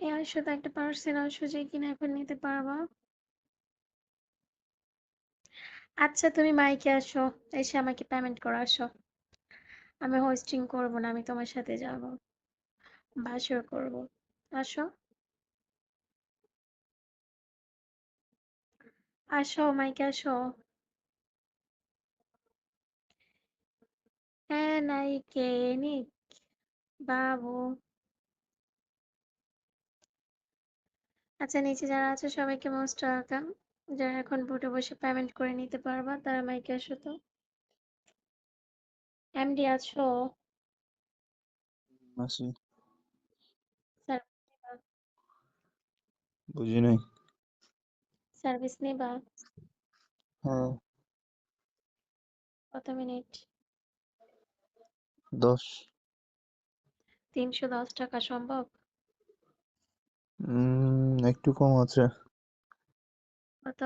এই শুধু একটা পার্সোনাল সুযোগ কিনা এখন নিতে পারবা? আচ্ছা তুমি মাইকে আসো, এসে আমাকে পেমেন্ট করে আসো। আমি হোস্টিং করব না, আমি তোমার সাথে যাব। বাসর করব। আসো। আসো মাইকে আসো। হ্যাঁ নাইকে, নিক, বাবু। আচ্ছা নিচে যারা আছে সবাইকে মোস্ট ওয়েলকাম যারা এখন বুটে বসে পেমেন্ট করে নিতে পারবা তারা মাইকে আসো তো। এমডি আছো? আছি। সার্ভিস নিবা? বুঝি নাই সার্ভিস নিবা? হ্যাঁ। কত মিনিট? দশ। তিনশো দশ টাকা সম্ভব? উম একটু কম আছে। কত?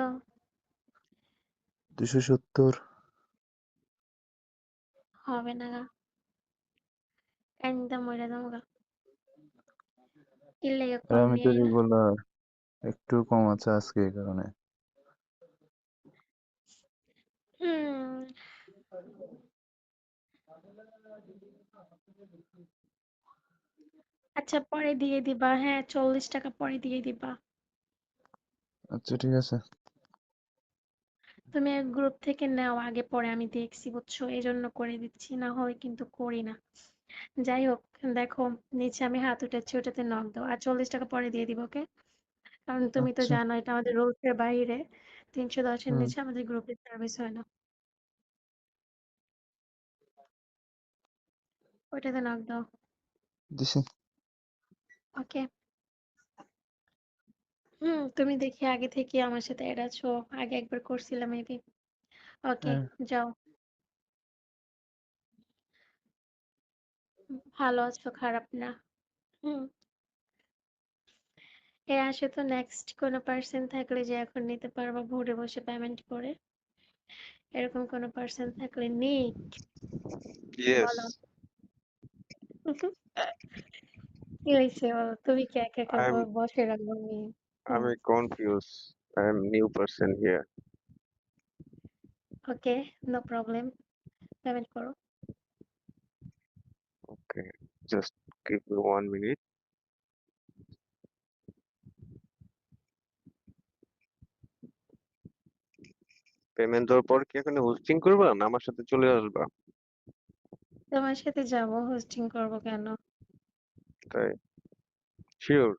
দুশো সত্তর। হবে না গা। একদম মরে দাম গা। লেগে আর কম আমি তো নিয়ে রেগুলার একটু কম আছে আজকে এই কারণে। হুম। আচ্ছা পরে দিয়ে দিবা। হ্যাঁ চল্লিশ টাকা পরে দিয়ে দিবা। আচ্ছা ঠিক আছে। তুমি গ্রুপ থেকে নাও আগে পরে আমি দেখছি বুঝছ? এই জন্য করে দিচ্ছি না হয় কিন্তু করি না। যাই হোক দেখো নিচে আমি হাত উঠাচ্ছি ওটাতে নক দাও। আর চল্লিশ টাকা পরে দিয়ে দিব ওকে? কারণ তুমি তো আচ্ছা। জানো এটা আমাদের এর বাইরে। তিনশো দশের নিচে আমাদের গ্রুপের সার্ভিস হয় না। ওটাতে নক দাও। দিছি। ওকে। হুম তুমি দেখি আগে থেকে আমার সাথে অ্যাড আছো। আগে একবার করছিলাম মেবি ওকে হ্যাঁ। যাও। ভালো আছো খারাপ না? হুম। এ আসে তো নেক্সট কোনো পার্সন থাকলে যে এখন নিতে পারবা ঘুরে বসে পেমেন্ট করে। এরকম কোনো পার্সন থাকলে নিক Yes, বলো। কি হয়েছে বলো তুমি কি একা একা I'm বসে রাখব আমি I'm confused. I'm new person here. Okay no problem payment করো Okay, just give me one minute. Payment দেওয়ার পর কি এখানে হোস্টিং করবা না আমার সাথে চলে আসবা তোমার সাথে যাব হোস্টিং করব কেন তাই sure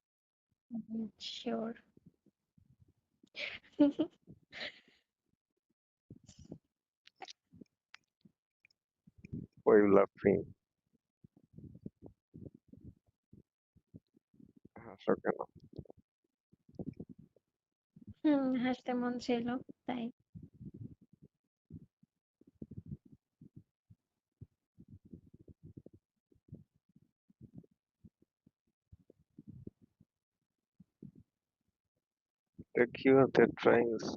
sure Why you laughing? হাসো কেন হুম হাসতে মন ছিল তাই accuse their drawings